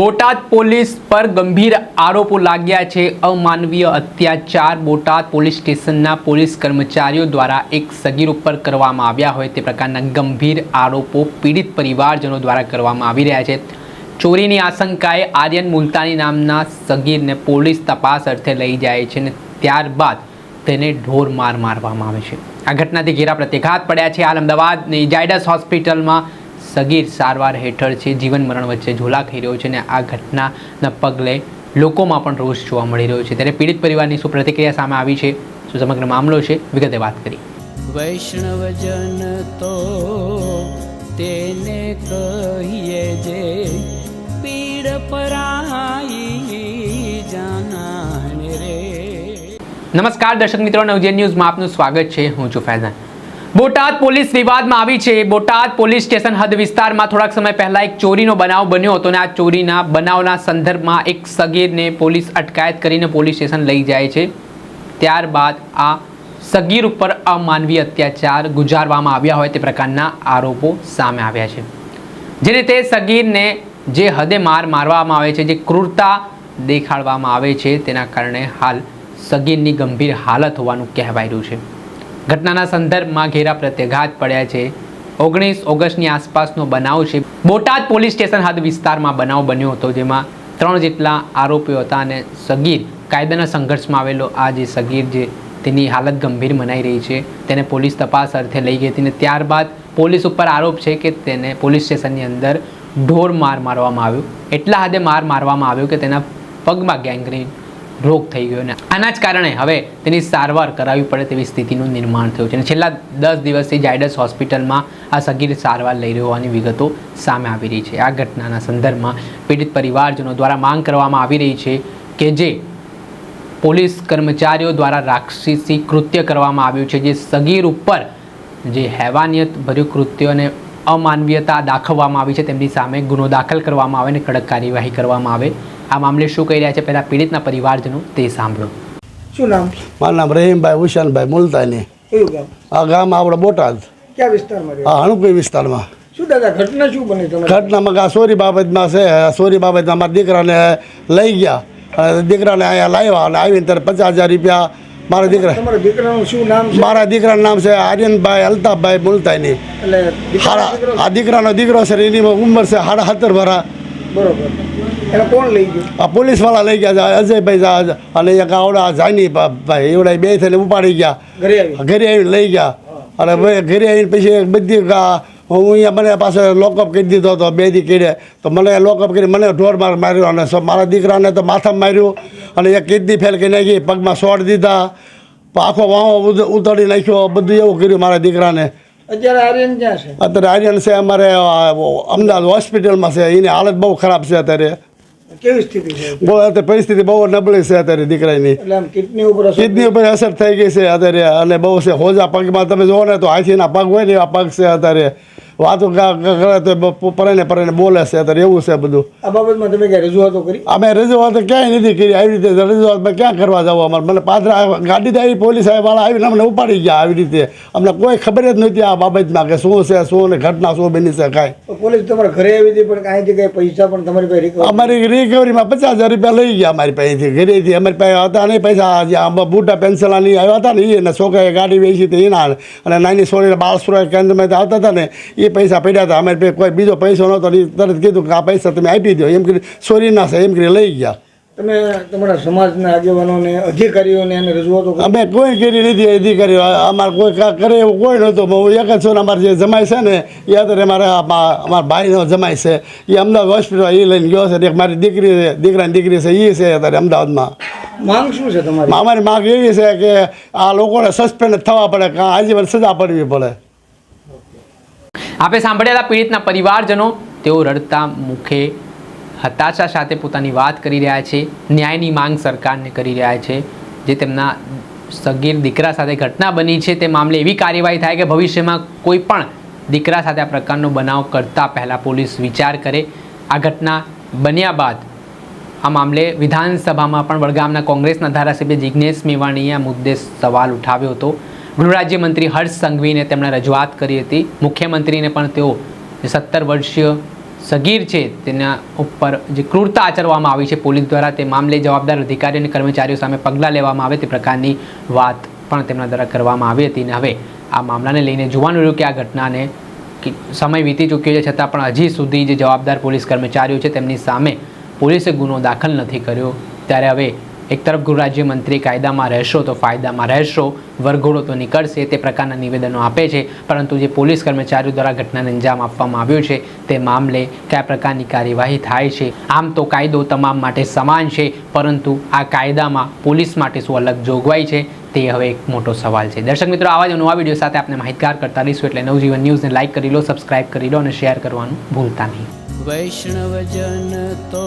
Botad police પર ગંભીર આરોપો લાગ્યા છે. અમાનવીય અત્યાચાર બોટાદ પોલીસ સ્ટેશનના પોલીસ કર્મચારીઓ દ્વારા એક સગીર ઉપર કરવામાં આવ્યા હોય તે પ્રકારના ગંભીર આરોપો પીડિત પરિવારજનો દ્વારા કરવામાં આવી રહ્યા છે. ચોરીની આશંકાએ આર્યન મુલતાની નામના સગીરને પોલીસ તપાસ અર્થે લઈ જાય છે અને ત્યારબાદ તેને ઢોર માર મારવામાં આવે છે. આ ઘટનાથી ઘેરા પ્રત્યાઘાત પડ્યા છે. હાલ અમદાવાદની જાયડસ હોસ્પિટલમાં સગીર સારવાર હેઠળ છે જીવન મરણ વચ્ચે ઝોલા ખાઈ રહ્યો છે અને આ ઘટનાના પગલે લોકોમાં પણ રોષ જોવા મળી રહ્યો છે. ત્યારે પીડિત પરિવારની શું પ્રતિક્રિયા સામે આવી છે? શું સમગ્ર મામલો છે? વિગતે વાત કરી. વૈષ્ણવજન તો તેને કહીએ જે પીડ પરાઈ જાણે રે. નમસ્કાર દર્શક મિત્રો નવજે ન્યૂઝમાં આપનું સ્વાગત છે. હું છું ફૈઝાન. બોટાદ પોલીસ વિવાદમાં આવી છે. બોટાદ પોલીસ સ્ટેશન હદ વિસ્તારમાં થોડાક સમય પહેલા એક ચોરીનો બનાવ બન્યો હતો અને આ ચોરીના બનાવના સંદર્ભમાં એક સગીરને પોલીસ અટકાયત કરીને પોલીસ સ્ટેશન લઈ જાય છે. ત્યારબાદ આ સગીર ઉપર અમાનવીય અત્યાચાર ગુજારવામાં આવ્યા હોય તે પ્રકારના આરોપો સામે આવ્યા છે. જેને તે સગીરને જે હદે માર મારવામાં આવે છે, જે ક્રૂરતા દેખાડવામાં આવે છે, તેના કારણે હાલ સગીરની ગંભીર હાલત હોવાનું કહેવાય રહ્યું છે. ઘટનાના સંદર્ભમાં ઘેરા પ્રત્યાઘાત પડ્યા છે. ઓગણીસ ઓગસ્ટની આસપાસનો બનાવ છે. બોટાદ પોલીસ સ્ટેશન હદ વિસ્તારમાં બનાવ બન્યો હતો, જેમાં ત્રણ જેટલા આરોપીઓ હતા અને સગીર કાયદાના સંઘર્ષમાં આવેલો. આ જે સગીર જે તેની હાલત ગંભીર મનાઈ રહી છે, તેને પોલીસ તપાસ અર્થે લઈ ગઈ હતી અને ત્યારબાદ પોલીસ ઉપર આરોપ છે કે તેને પોલીસ સ્ટેશનની અંદર ઢોર માર મારવામાં આવ્યો. એટલા હદે માર મારવામાં આવ્યો કે તેના પગમાં ગેંગ્રીન રોગ થઈ ગયો અને આના જ કારણે હવે તેની સારવાર કરાવવી પડે તેવી સ્થિતિનું નિર્માણ થયું છે. અને છેલ્લા દસ દિવસથી જાયડસ હોસ્પિટલમાં આ સગીર સારવાર લઈ રહ્યો હોવાની વિગતો સામે આવી રહી છે. આ ઘટનાના સંદર્ભમાં પીડિત પરિવારજનો દ્વારા માંગ કરવામાં આવી રહી છે કે જે પોલીસ કર્મચારીઓ દ્વારા રાક્ષસી કૃત્ય કરવામાં આવ્યું છે. જે સગીર ઉપર જે હેવાનિયત ભર્યું કૃત્ય અને અમાનવીયતા દાખવવામાં આવી છે, તેમની સામે ગુનો દાખલ કરવામાં આવે અને કડક કાર્યવાહી કરવામાં આવે આ મામલે શું કહી રહ્યા છે પહેલાં પીડિતના પરિવારજનો તે સાંભળો. શું નામ? મારું નામ રહીમભાઈ હુસેનભાઈ મુલતાની. આ ગામ આપણે બોટાદ. ક્યાં વિસ્તારમાં હા આ હણુકઈ વિસ્તારમાં. શું દાદા ઘટના શું બની તમારે ઘટનામાં આ સોરી બાબતમાં છે સોરી બાબતમાં મારા દીકરાને લઈ ગયા. અને દીકરાને અહીંયા લાવ્યા અને આવીને ત્યારે પચાસ હજાર રૂપિયા મારા દીકરા દીકરાનું શું નામ મારા દીકરાનું નામ છે આર્યનભાઈ અલ્તાફભાઈ મુલતાની. આ દીકરાનો દીકરો છે એની ઉંમર છે સાડા સત્તર ભરા બરોબર. એને કોણ લઈ ગયું? આ પોલીસવાળા લઈ ગયા અજયભાઈ અને એક આવડા જાની ભાઈ એવડા બે થઈને ઉપાડી ગયા. ઘરે આવીને? લઈ ગયા. અને ઘરે આવીને પછી બધી હું અહીંયા મને પાસે લોકઅપ કરી દીધો હતો બે દી કીડે તો મને લોકઅપ કરી મને ઢોર માર માર્યો અને મારા દીકરાને તો માથામાં માર્યું. અને એક કિડની ફેલ કરી નાખી પગમાં સોડ દીધા. આખો વાહો ઉતરી નાખ્યો બધું એવું કર્યું મારા દીકરાને. અત્યારે આર્યન ક્યાં છે? અત્યારે આર્યન છે અમારે અમદાવાદ હોસ્પિટલમાં છે. એની હાલત બહુ ખરાબ છે અત્યારે. કેવી સ્થિતિ છે? બહુ અત્યારે પરિસ્થિતિ બહુ નબળી છે અત્યારે દીકરાની. એટલે આમ કિડની ઉપર અસર કિડની ઉપર અસર થઈ ગઈ છે અત્યારે. અને બહુ છે હોજા પગમાં તમે જુઓ ને તો હાથીના પગ હોય ને એવા પગ છે અત્યારે. વાતો કરે તો પરાઈને પરાઈને બોલે છે અત્યારે એવું છે બધું. આ બાબતમાં તમે ક્યાં રજૂઆતો કરી? અમે રજૂઆત ક્યાંય નથી કરી. આવી રીતે રજૂઆતમાં ક્યાં કરવા જવું અમારે? મને પાદરા ગાડી આવી પોલીસવાળા આવીને અમને ઉપાડી ગયા આવી રીતે. અમને કોઈ ખબર જ નહોતી આ બાબતમાં કે શું છે શું ને ઘટના શું બની છે કાંઈ. પોલીસ તમારા ઘરે આવી હતી પણ કાંઈ જગ્યાએ પૈસા પણ તમારી પાસે અમારી રિકવરીમાં પચાસ હજાર રૂપિયા લઈ ગયા અમારી પાસેથી. ઘરેથી અમારી પાસે હતા નહીં પૈસા. બુટા પેન્સિલની આવ્યા હતા ને એ છોકરાએ ગાડી વેચી હતી એના. અને નાની છોડીને બાળસુરા કેન્દ્રમાં આવતા હતા ને એ પૈસા પડ્યા હતા અમે કોઈ બીજો પૈસો નહોતો ને તરત કીધું કે આ પૈસા તમે આપી દો એમ કરી ચોરીના છે એમ કરી લઈ ગયા. તમે તમારા સમાજના આગેવાનોને અધિકારીઓને એને રજૂઆતો અમે કોઈ કરી નથી અધિકારી અમારે કોઈ કરે એવું કોઈ નહોતું. હું એક જ છું અમારે જે જમાય છે ને એ અત્યારે મારા અમા- અમારા ભાઈનો જમાય છે. એ અમદાવાદ હોસ્પિટલ એ લઈને ગયો છે એક મારી દીકરી છે દીકરાની દીકરી છે એ છે અત્યારે અમદાવાદમાં. માંગ શું છે તમારી? અમારી માંગ એવી છે કે આ લોકોને સસ્પેન્ડ થવા પડે કાં આજીવન સજા પડવી પડે. આપે સાંભળેલા પીડિતના પરિવારજનો, તેઓ રડતા મુખે હતાશા સાથે પોતાની વાત કરી રહ્યા છે, ન્યાયની માંગ સરકારને કરી રહ્યા છે, જે તેમના સગીર દીકરા સાથે ઘટના બની છે, તે મામલે એવી કાર્યવાહી થાય કે ભવિષ્યમાં કોઈ પણ દીકરા સાથે આ પ્રકારનો બનાવ કરતા પહેલાં પોલીસ વિચાર કરે. આ ઘટના બન્યા બાદ આ મામલે વિધાનસભામાં પણ વડગામના કોંગ્રેસના ધારાસભ્ય જિજ્ઞેશ મેવાણીએ આ મુદ્દે સવાલ ઉઠાવ્યો હતો. ગૃહરાજ્યમંત્રી હર્ષ સંઘવીને તેમણે રજૂઆત કરી હતી. મુખ્યમંત્રીને પણ તેઓ સત્તર વર્ષીય સગીર છે તેના ઉપર જે ક્રૂરતા આચરવામાં આવી છે પોલીસ દ્વારા તે મામલે જવાબદાર અધિકારી અને કર્મચારીઓ સામે પગલાં લેવામાં આવે તે પ્રકારની વાત પણ તેમના દ્વારા કરવામાં આવી હતી અને હવે આ મામલાને લઈને જોવાનું રહ્યું કે આ ઘટનાને સમય વીતી ચૂક્યો છે છતાં પણ હજી સુધી જે જવાબદાર પોલીસ કર્મચારીઓ છે તેમની સામે પોલીસે ગુનો દાખલ નથી કર્યો. ત્યારે હવે એક તરફ ગૃહ રાજ્યમંત્રી કાયદામાં રહેશો તો ફાયદામાં રહેશો, વરઘોડો તો નીકળશે, તે પ્રકારના નિવેદનો આપે છે. પરંતુ જે પોલીસ કર્મચારીઓ દ્વારા ઘટનાને અંજામ આપવામાં આવ્યો છે, તે મામલે કયા પ્રકારની કાર્યવાહી થાય છે? આમ તો કાયદો તમામ માટે સમાન છે, પરંતુ આ કાયદામાં પોલીસ માટે શું અલગ જોગવાઈ છે? તે હવે એક મોટો સવાલ છે. દર્શક મિત્રો, આવા જ નવા વીડિયો સાથે આપણે માહિતગાર કરતા રહીશું એટલે નવજીવન ન્યૂઝને લાઇક કરી લો, સબસ્ક્રાઇબ કરી લો અને શેર કરવાનું ભૂલતા નહીં. વૈષ્ણવજન તો